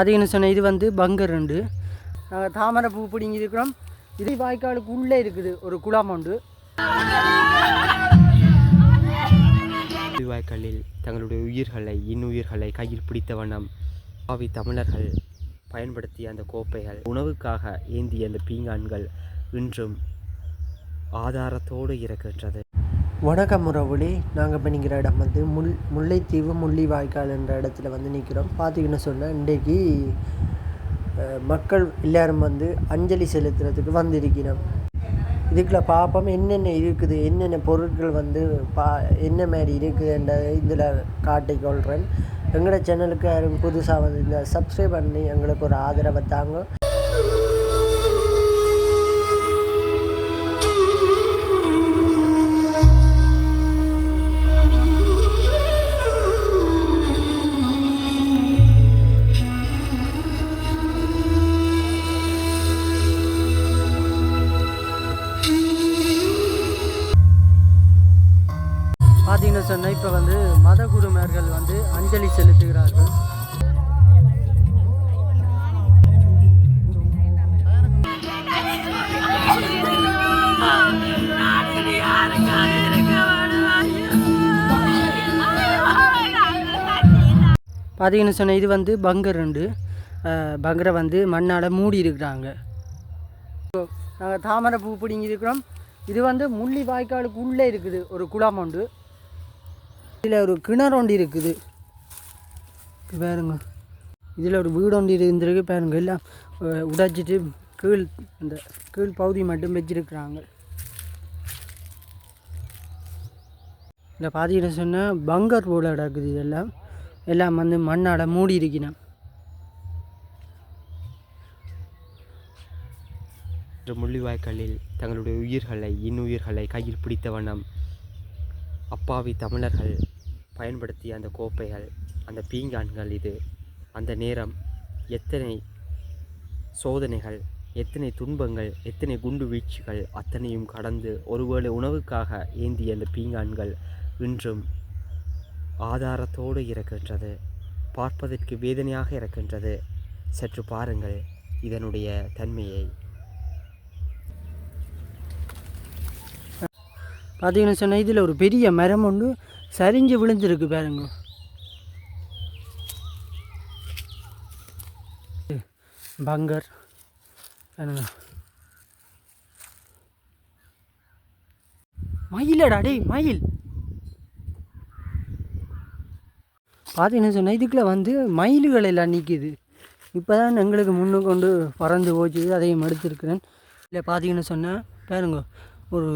பார்த்தீங்கன்னு சொன்னேன் இது வந்து பங்கர் ரெண்டு. நாங்கள் தாமரை பூ பிடிங்கி இருக்கிறோம். இது வாய்க்காலுக்கு உள்ளே இருக்குது ஒரு குளம் உண்டு வாய்க்காலில் தங்களுடைய உயிர்களை இன்னுயிர்களை கையில் பிடித்த வண்ணம் பாவி தமிழர்கள் பயன்படுத்திய அந்த கோப்பைகள் உணவுக்காக ஏந்திய அந்த பீங்கான்கள் இன்றும் ஆதாரத்தோடு இருக்கின்றது. வணக்கம் உறவுகளே நாங்கள் இப்போ நிற்கிற இடம் வந்து முல் முல்லைத்தீவு முள்ளிவாய்க்கால் என்ற இடத்துல வந்து நிற்கிறோம் பார்த்தீங்கன்னு சொன்னால் இன்றைக்கு மக்கள் எல்லோரும் வந்து அஞ்சலி செலுத்துறதுக்கு வந்திருக்கிறோம். இதுக்குள்ள பார்ப்போம் என்னென்ன இருக்குது என்னென்ன பொருட்கள் வந்து பா என்ன மாதிரி இருக்குதுன்ற இதில் காட்டிக்கொள்கிறேன் எங்களோட சேனலுக்கு யாரும் புதுசாக வந்து இந்த சப்ஸ்கிரைப் பண்ணி எங்களுக்கு ஒரு ஆதரவை தாங்க. பார்த்தீங்கன்னு சொன்னால் இது வந்து பங்கர் உண்டு பங்கரை வந்து மண்ணால் மூடி இருக்கிறாங்க. நாங்கள் தாமரை பூ பிடிங்கி இருக்கிறோம். இது வந்து முள்ளி வாய்க்காலுக்கு உள்ளே இருக்குது ஒரு குளம் உண்டு இதில் ஒரு கிணறு ஒன்று இருக்குது. பாருங்க. இதில் ஒரு வீடு ஒன்று இருந்திருக்கு பாருங்க. எல்லாம் உடைச்சிட்டு கீழ் இந்த கீழ் பகுதி மட்டும் வச்சிருக்கிறாங்க. இதில் பார்த்தீங்கன்னு சொன்னால் பங்கர் போல் கிடக்குது இதெல்லாம். எல்லாம் வந்து மண்ணால் மூடி இருக்கணும் இன்று முள்ளிவாய்க்காலில் தங்களுடைய உயிர்களை இன்னுயிர்களை கையில் பிடித்த வண்ணம் அப்பாவி தமிழர்கள் பயன்படுத்திய அந்த கோப்பைகள் அந்த பீங்கான்கள் இது. அந்த நேரம் எத்தனை சோதனைகள் எத்தனை துன்பங்கள் எத்தனை குண்டு வீழ்ச்சிகள் அத்தனையும் கடந்து ஒருவேளை உணவுக்காக ஏந்திய அந்த பீங்கான்கள் இன்றும் ஆதாரத்தோடு இருக்கின்றது. பார்ப்பதற்கு வேதனையாக இருக்கின்றது. சற்று பாருங்கள் இதனுடைய தன்மையை. பார்த்தீங்கன்னு சொன்னால் இதில் ஒரு பெரிய மரம் ஒன்று சரிஞ்சு விழுந்திருக்கு பாருங்க. பங்கர். மயிலடா டேய் மயில். பார்த்தீங்கன்னு சொன்னால் இதுக்குள்ளே வந்து மயில்கள் எல்லாம் நிற்கிது இப்போ தான் எங்களுக்கு முன்னு கொண்டு பறந்து போச்சு. அதையும் எடுத்திருக்கிறேன். இல்லை பார்த்தீங்கன்னு சொன்னால் பாருங்க ஒரு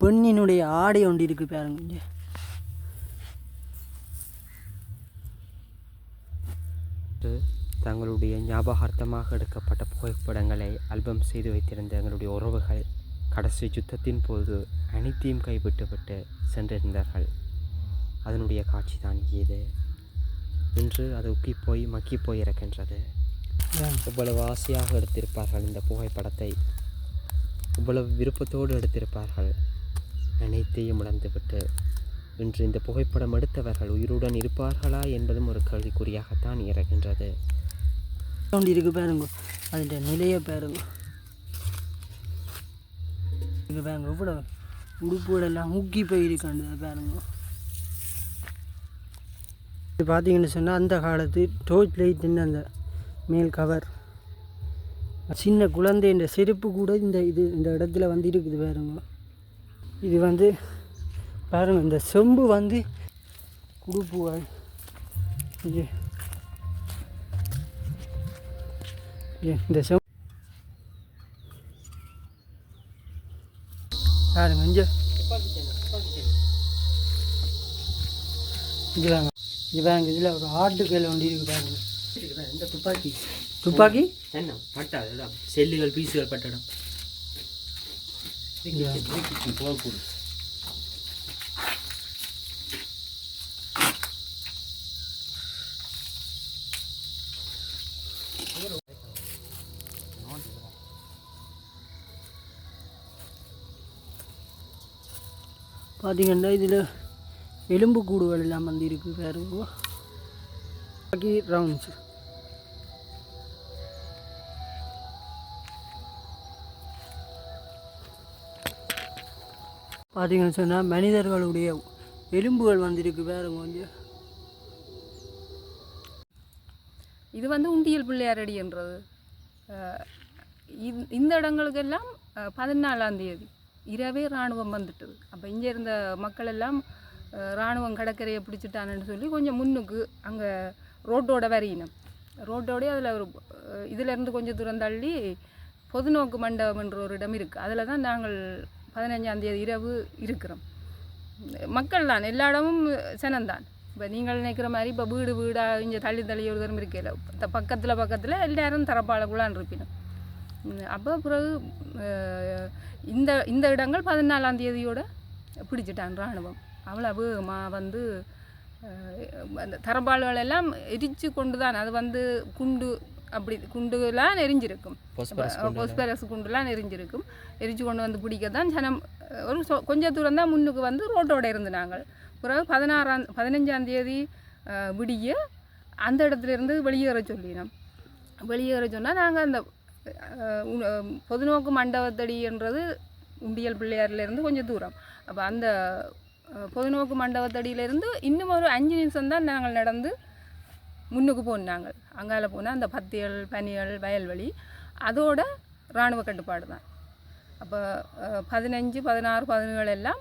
பெண்ணினுடைய ஆடை ஒன்று இருக்குது பாருங்க. தங்களுடைய ஞாபகார்த்தமாக எடுக்கப்பட்ட புகைப்படங்களை ஆல்பம் செய்து வைத்திருந்த எங்களுடைய உறவுகள் கடைசி யுத்தத்தின் போது அனைத்தையும் கைவிட்டுவிட்டு சென்றிருந்தார்கள். அதனுடைய காட்சி தான் இது. இன்று அது உக்கி போய் மக்கி இருக்கின்றது பாருங்க. இவ்வளவு ஆசையாக எடுத்திருப்பார்கள் இந்த புகைப்படத்தை. இவ்வளவு விருப்பத்தோடு எடுத்திருப்பார்கள். அனைத்தையும் இழந்துவிட்டு இன்று இந்த புகைப்படம் எடுத்தவர்கள் உயிருடன் இருப்பார்களா என்பதும் ஒரு கேள்விக்குறியாகத்தான் இருக்கின்றது இருக்கு பாருங்க. அதோட நிலையை பாருங்க. இங்கே பாருங்க இவ்வளோ உடுப்புகளெல்லாம் ஊக்கி போயிருக்காண்டு பாருங்க. இது பார்த்தீங்கன்னு சொன்னால் அந்த காலத்து டோர்ச் லைட்டுன்னு அந்த மேல் கவர். சின்ன குழந்தைன்ற செருப்பு கூட இந்த இது இந்த இடத்துல வந்து இருக்குது பாருங்க. இது வந்து பாருங்க இந்த செம்பு வந்து குடுப்புகள் இது. இந்த செம்பு பாருங்க இங்கே. இதுதாங்க இது பாருங்க இதில் ஒரு ஆட்டு கையில் ஒன்று இருக்கு பாருங்க. இந்த துப்பாக்கி. துப்பாக்கி? என்ன? பட்டா செல்லுகள் பீசுகள் பட்டடம் போகக்கூடும் பார்த்தீங்கன்னா இதில் எலும்பு கூடுகள் எல்லாம் வந்து இருக்குது பாருங்க ரவுண்ட்ஸ் பார்த்தீங்கன்னு சொன்னால் மனிதர்களுடைய எலும்புகள் வந்திருக்கு வேறு கொஞ்சம். இது வந்து உண்டியல் பிள்ளையாரடின்றது இந்த இடங்களுக்கெல்லாம் பதினாலாம் தேதி இரவே இராணுவம் வந்துட்டது. அப்போ இங்கே இருந்த மக்கள் எல்லாம் இராணுவம் கடற்கரையை பிடிச்சிட்டானுன்னு சொல்லி கொஞ்சம் முன்னுக்கு அங்கே ரோட்டோட வரையினம். ரோட்டோடய அதில் ஒரு இதிலேருந்து கொஞ்சம் தூரம் தள்ளி பொதுநோக்கு மண்டபம் என்ற ஒரு இடம் இருக்குது அதில் தான் நாங்கள் பதினஞ்சாந்தேதி இரவு இருக்கிறோம். மக்கள் தான் எல்லா இடமும் சனந்தான் இப்போ நீங்கள் நினைக்கிற மாதிரி இப்போ வீடு வீடாக இங்கே தள்ளி தள்ளி ஒரு தரம் இருக்கல பக்கத்தில் பக்கத்தில் எல்லாரும் தரப்பாளக்குள்ளான் இருப்பினும். அப்போ பிறகு இந்த இந்த இடங்கள் பதினாலாம் தேதியோடு பிடிச்சிட்டான் இராணுவம். அவ்வளவு மா வந்து அந்த தரப்பாள்கள் எல்லாம் எரிச்சு கொண்டு தான் அது வந்து குண்டு அப்படி குண்டுலாம் எரிஞ்சிருக்கும் பொஸ்பரஸ் குண்டுலாம் எரிஞ்சிருக்கும் எரிச்சு கொண்டு வந்து பிடிக்க தான் ஜனம் ஒரு கொஞ்சம் தூரம் தான் முன்னுக்கு வந்து ரோட்டோட இருந்து நாங்கள் பிறகு பதினாறாம் பதினஞ்சாம் தேதி விடிய அந்த இடத்துல இருந்து வெளியேற சொல்லினோம். வெளியேற சொன்னால் நாங்கள் அந்த பொதுநோக்கு மண்டபத்தடின்றது உண்டியல் பிள்ளையார்லேருந்து கொஞ்சம் தூரம். அப்போ அந்த பொதுநோக்கு மண்டபத்தடியிலேருந்து இன்னும் ஒரு அஞ்சு நிமிஷம் தான் நாங்கள் நடந்து முன்னுக்கு போனாங்க. அங்கால போனால் அந்த பத்தியல் பனியல் வயல்வெளி அதோட இராணுவ கட்டுப்பாடு தான். அப்போ பதினஞ்சு பதினாறு பதினேழு எல்லாம்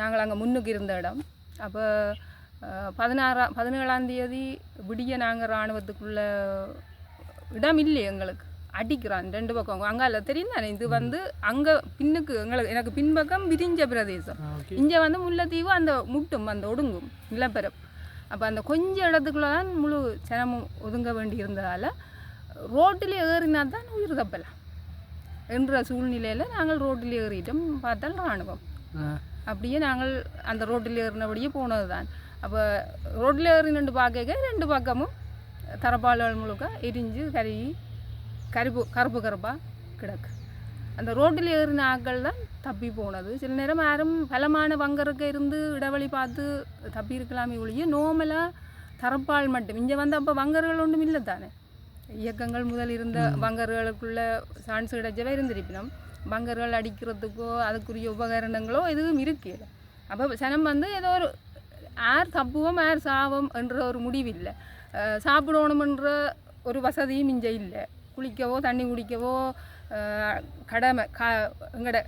நாங்கள் அங்கே முன்னுக்கு இருந்த இடம். அப்போ பதினாறாம் பதினேழாம் தேதி விடிய நாங்கள் இராணுவத்துக்குள்ள இடம் இல்லை எங்களுக்கு. அடிக்கிறான் ரெண்டு பக்கம். அங்கால தெரியும் தானே இது வந்து அங்கே பின்னுக்கு எங்களுக்கு எனக்கு பின்பக்கம் விரிஞ்ச பிரதேசம். இங்கே வந்து முல்லைத்தீவு அந்த முட்டும் அந்த ஒடுங்கும் நிலப்பரம் அப்போ அந்த கொஞ்ச இடத்துக்குள்ள தான் முழு ஜனமும் ஒதுங்க வேண்டி இருந்ததால் ரோட்டில் ஏறினா தான் உயிர் தப்பலாம் என்ற சூழ்நிலையில் நாங்கள் ரோட்டில் ஏறிட்டோம். பார்த்தால் இராணுவம். அப்படியே நாங்கள் அந்த ரோட்டில் ஏறினபடியே போனது தான் அப்போ ரோட்டில் ஏறி நின்று பார்க்க ரெண்டு பக்கமும் தரப்பாளர்கள் முழுக்க எரிஞ்சு கருகி கருப்பு கருப்பு கருப்பாக கிடக்கு. அந்த ரோட்டில் ஏறின ஆட்கள் தான் தப்பி போனது. சில நேரம் யாரும் பலமான பங்கருக்கு இருந்து இடைவெளி பார்த்து தப்பி இருக்கலாமே ஒழிய நோமலாக தரப்பால் மட்டும். இங்கே வந்து அப்போ வங்கர்கள் ஒன்றும் இல்லை தானே? இயக்கங்கள் முதல் இருந்த வங்கர்களுக்குள்ள சான்ஸ் கிடைச்சவே இருந்திருப்பினோம் வங்கர்கள் அடிக்கிறதுக்கோ அதுக்குரிய உபகரணங்களோ எதுவும் இருக்கல அப்போ சனம் வந்து ஏதோ ஒரு யார் தப்புவோம் யார் சாவோம் என்ற ஒரு முடிவில்லை. சாப்பிடணுமென்ற ஒரு வசதியும் இங்கே இல்லை. குளிக்கவோ தண்ணி குடிக்கவோ கடமை கா எங்கட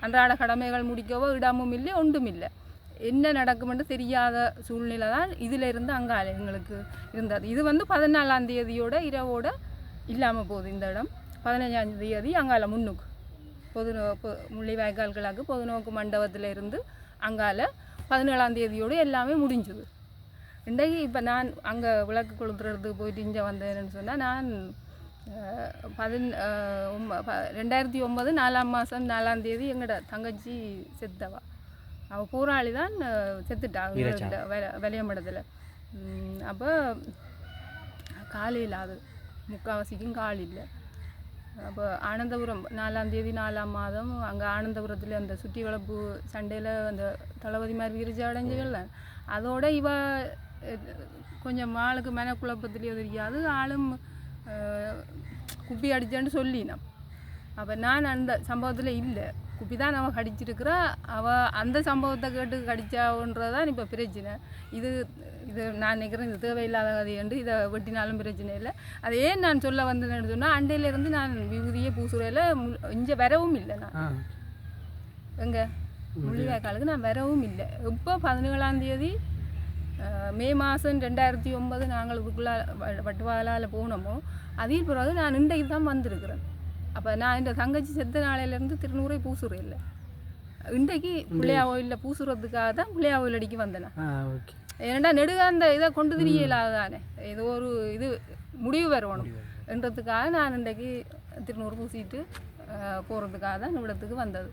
அன்றாட கடமைகள் முடிக்கவோ இடமும் இல்லை ஒன்றும் இல்லை. என்ன நடக்குமென்று தெரியாத சூழ்நிலை தான் இதில் இருந்து அங்கால எங்களுக்கு இருந்தது. இது வந்து பதினாலாம் தேதியோட இரவோட இல்லாமல் போகுது இந்த இடம். பதினஞ்சாம் தேதி அங்கால முன்னுக்கு பொது நோ- முள்ளி முள்ளிவாய்க்கால் கிழக்கு பொதுநோக்கு மண்டபத்தில் இருந்து அங்கால பதினேழாம் தேதியோடு எல்லாமே முடிஞ்சுது. இன்றைக்கு இப்போ நான் அங்கே விளக்கு கொளுத்துறதுக்கு போயிட்டு இங்கே வந்தேன்னு சொன்னால் நான் பதின் ரெண்டாயிரத்தி ஒம்பது நாலாம் மாதம் நாலாம் தேதி எங்களோட தங்கச்சி செத்தவா. அவள் போராளி தான் செத்துட்டா. விளையமடத்தில் அப்போ கால் இல்லாது முக்கால்வாசிக்கும் கால் இல்லை. அப்போ ஆனந்தபுரம் நாலாம் தேதி நாலாம் மாதம் அங்கே ஆனந்தபுரத்தில் அந்த சுற்றி வளர்ப்பு சண்டையில் அந்த தளபதி மாதிரி விரிச்சு அடைஞ்சுகள்ல அதோட இவ கொஞ்சம் ஆளுக்கு மனக்குழப்பத்திலேயோ தெரியாது. ஆளும் குப்பி அடிச்சேன்னு சொல்லினான் அப்போ நான் அந்த சம்பவத்தில் இல்லை. குப்பி தான் அவன் கடிச்சிருக்கிறா. அவள் அந்த சம்பவத்தை கேட்டு கடிச்சான்றதான் இப்போ பிரச்சனை. இது இது நான் நினைக்கிறேன் இது தேவையில்லாத கதையன்று இதை வெட்டினாலும் பிரச்சனை இல்லை. அது ஏன் நான் சொல்ல வந்தேன்னு சொன்னால் அண்டையிலேருந்து நான் விகுதியை பூசுறையில் இங்கே வரவும் இல்லை நான். எங்க? முள்ளிவாய்க்காலுக்கு நான் வரவும் இல்லை. இப்போ பதினேழாம் தேதி மே மாதம் ரெண்டாயிரத்தி ஒன்பது நாங்கள் இதுக்குள்ளே வட்டுவாலால் போனோமோ அதில் பிறகு நான் இன்றைக்கு தான் வந்திருக்கிறேன். அப்போ நான் இந்த தங்கச்சி செத்த நாளையிலேருந்து திருநூறை பூசுறேன் இல்லை. இன்றைக்கு பிள்ளையா கோயிலில் பூசுறதுக்காக தான் பிள்ளையா கோயில் அடிக்க வந்தேன். ஏன்டா நெடுக அந்த இதை கொண்டு தெரியலாதானே? ஏதோ ஒரு இது முடிவு வரணும். என்றதுக்காக நான் இன்றைக்கு திருநூறு பூசிட்டு போகிறதுக்காக தான் இவ்விடத்துக்கு வந்தது.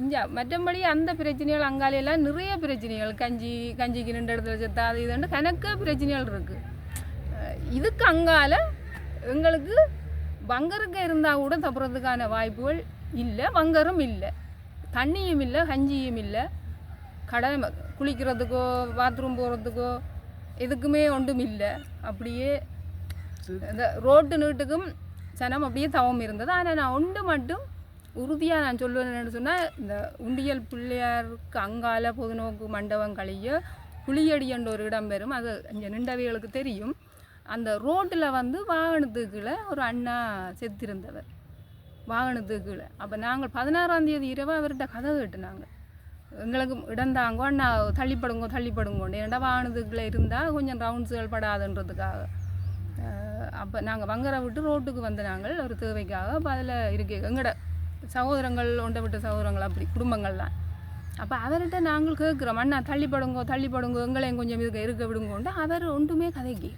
இங்கே மற்றபடி அந்த பிரச்சனைகள் அங்காலையெல்லாம் நிறைய பிரச்சனைகள். கஞ்சி கஞ்சிக்கு நின்ற இடத்துல செத்தா அது இதுன்னு கணக்க பிரச்சனைகள் இருக்குது இதுக்கு அங்கால எங்களுக்கு வங்கருக்கு இருந்தால் கூட தப்புறதுக்கான வாய்ப்புகள் இல்லை வங்கரும் இல்லை. தண்ணியும் இல்லை கஞ்சியும் இல்லை. கடை குளிக்கிறதுக்கோ பாத்ரூம் போகிறதுக்கோ எதுக்குமே ஒன்றும் இல்லை. அப்படியே இந்த ரோட்டு நீட்டுக்கும் சனம் அப்படியே தவம் இருந்தது. ஆனால் நான் ஒன்று மட்டும் உறுதியாக நான் சொல்லுவேன் என்னன்னு சொன்னால் இந்த உண்டியல் பிள்ளையாருக்கு அங்கால பொதுநோக்கு மண்டபம் கழிய புளியடி என்ற ஒரு இடம் பெறும். அது இங்கே நின்றவைகளுக்கு தெரியும். அந்த ரோட்டில் வந்து வாகனத்துக்குள்ள ஒரு அண்ணா செத்திருந்தவர். வாகனத்துக்கு கீழே அப்போ நாங்கள் பதினாறாம் தேதி இரவு அவர்கிட்ட கதை கேட்டுனாங்க. எங்களுக்கு இடந்தாங்கோ அண்ணா தள்ளிப்படுங்கோ தள்ளிப்படுங்கோண்டு ஏன்டா வாகனத்துக்குள்ளே இருந்தால் கொஞ்சம் ரவுண்ட்ஸுகள் படாதுன்றதுக்காக. அப்போ நாங்கள் வங்கரை விட்டு ரோட்டுக்கு வந்து நாங்கள் ஒரு தேவைக்காக அப்போ அதில் இருக்கு. எங்களோட சகோதரங்கள் ஒன்றை விட்ட சகோதரங்கள் அப்படி குடும்பங்கள்லாம். அப்போ அவர்கிட்ட நாங்கள் கேட்குறோம் அண்ணா தள்ளிப்படுங்கோ தள்ளிப்படுங்கோ எங்களையும் கொஞ்சம் இருக்க இருக்க விடுங்கோண்டு அவர் ஒன்றுமே கதைக்கு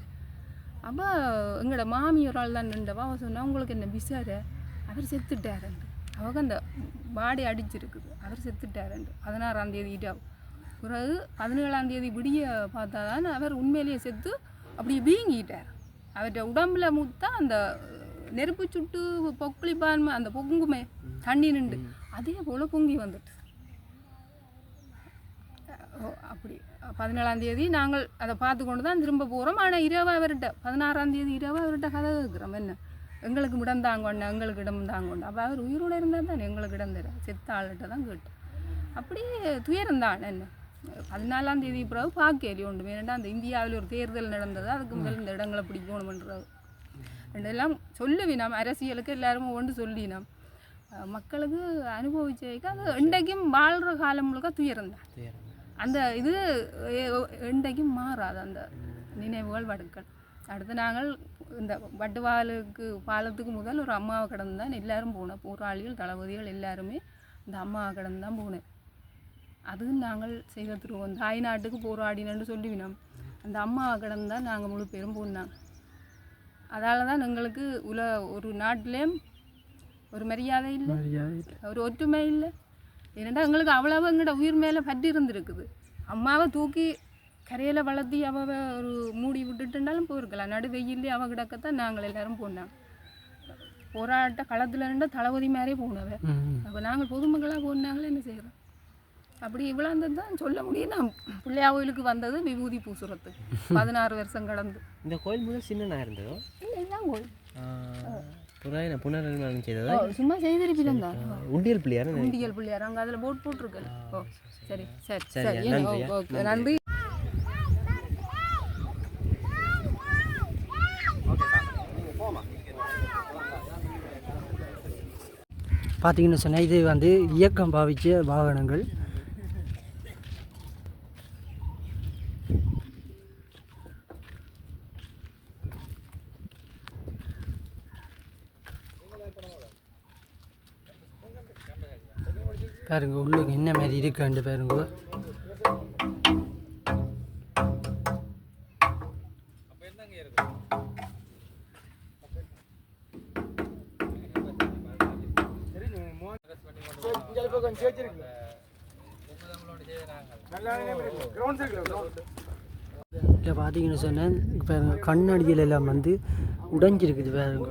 அப்போ எங்களோட மாமி ஒரு ஆள் தான் நின்றவா அவள் சொன்னால் உங்களுக்கு என்ன விசார? அவர் செத்துட்டாருண்டு அவங்க அந்த பாடி அடிச்சிருக்குது. அவர் செத்துட்டாருண்டு பதினாறாம் தேதி இரவு பிறகு பதினேழாம் தேதி விடிய பார்த்தா தான் அவர் உண்மையிலேயே செத்து அப்படியே வீங்கிட்டார். அவர்கிட்ட உடம்புல முத்தா அந்த நெருப்பு சுட்டு பொக்குளிப்பான்மை அந்த பொங்குமே தண்ணி நின்று. அதே போல் பொங்கி வந்துட்டு. ஓ, அப்படி. பதினேழாம் தேதி நாங்கள் அதை பார்த்து கொண்டு தான் திரும்ப போகிறோம் ஆனால் இரவா அவர்கிட்ட பதினாறாம் தேதி இரவா அவர்கிட்ட கதை கேட்குறோம். என்ன? எங்களுக்கு இடம் தாங்கொண்ட எங்களுக்கு இடம் தாங்கொண்டு அப்போ அவர் உயிரோடு இருந்தால் தானே எங்களுக்கு இடம் தர செத்த ஆள்கிட்ட தான் கேட்டோம். அப்படியே துயரம் தான். என்ன? பதினாலாம் தேதி பிறகு பார்க்கலையே ஒன்று வேண்டாம் அந்த இந்தியாவில் ஒரு தேர்தல் நடந்தது. அதுக்கு முதல் இந்த இடங்களை பிடிக்கணுமன்றது ரெண்டெல்லாம் சொல்லுவினோம் அரசியலுக்கு எல்லாரும் ஒன்று சொல்லினோம் மக்களுக்கு அனுபவிச்சதுக்கு அது இன்றைக்கும் வாழ்கிற காலம் முழுக்க துயரம் தான் அந்த இது இன்றைக்கும் மாறாது அந்த நினைவுகள் வடுக்கள். அடுத்து நாங்கள் இந்த வட்டுவாலுக்கு பாலத்துக்கு முதல் ஒரு அம்மாவை கடந்து தான் எல்லாரும் போனோம். போராளிகள் தளபதிகள் எல்லாருமே இந்த அம்மாவை கடந்து தான் போனேன் அதுவும் நாங்கள் செய்த திருவோம் தாய் நாட்டுக்கு போராடினு சொல்லிவினோம் அந்த அம்மாவை கடந்து தான் நாங்கள் முழு பேரும் போனாங்க அதால தான் எங்களுக்கு உல ஒரு நாட்டிலேயும் ஒரு மரியாதை இல்லை. ஒரு ஒற்றுமை இல்லை. ஏன்னா எங்களுக்கு அவ்வளவு எங்கள்ட உயிர் மேலே பற்றி இருந்திருக்குது. அம்மாவை தூக்கி கரையில் வளர்த்தி அவ ஒரு மூடி விட்டுட்டுனாலும் போயிருக்கலாம். நடு வெயிலே அவ கிடக்கத்தான் நாங்கள் எல்லாரும் போனாங்க போராட்ட களத்தில் இருந்த தளபதி மாதிரியே போனவ. அப்போ நாங்கள் பொதுமக்களாக போனாங்களே என்ன செய்கிறோம் அப்படி இவ்வளோ தான் சொல்ல முடியும். நான் பிள்ளையா கோயிலுக்கு வந்தது விபூதி பூசுறதுக்கு பதினாறு வருஷம் கடந்து. இந்த கோயில் முதல் சின்னனா இருந்ததோ? இல்லை இதுதான் கோயில். புராயண புனர்நிர்மாணம் செய்ததா? சும்மா செய்திருப்பிலும் தான். உண்டியல் பிள்ளையார்? உண்டியல் பிள்ளையார்? அங்கே அதில் போட் போட்டிருக்கல. ஓ சரி சரி. சரி, நன்றி. பார்த்தீங்கன்னு சொன்னால் இது வந்து இயக்கம் பாவிச்ச வாகனங்கள். பாருங்க உள்ளுக்கு என்ன மாதிரி இருக்காண்டு பாருங்க. இதில் பார்த்தீங்கன்னு சொன்னேன் இப்போ கண்ணாடிகள் எல்லாம் வந்து உடைஞ்சிருக்குது பாருங்க.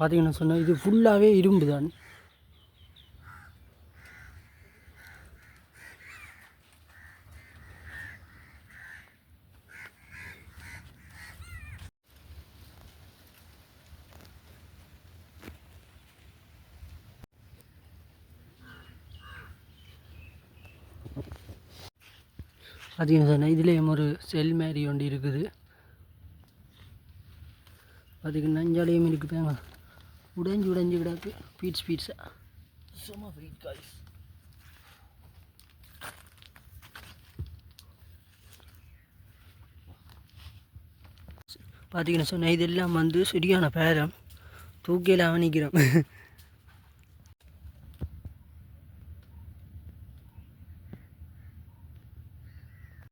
பார்த்தீங்கன்னு சொன்னால் இது ஃபுல்லாகவே இரும்பு தான் பார்த்தீங்கன்னு சொன்னால் இதுலேயும் ஒரு செல் மாதிரி ஒன்று இருக்குது. அதுக்கு நஞ்சாலையும் இருக்குது. உடைஞ்சு உடைஞ்சு கிடக்கு. பீட்ஸ் பீட்ஸாக சும்மா ஃப்ரீட் காய்ஸ் பார்த்தீங்கன்னு சொன்னால் இதெல்லாம் வந்து சரியான பேரம். தூக்கியில் அவனிக்கிறோம்.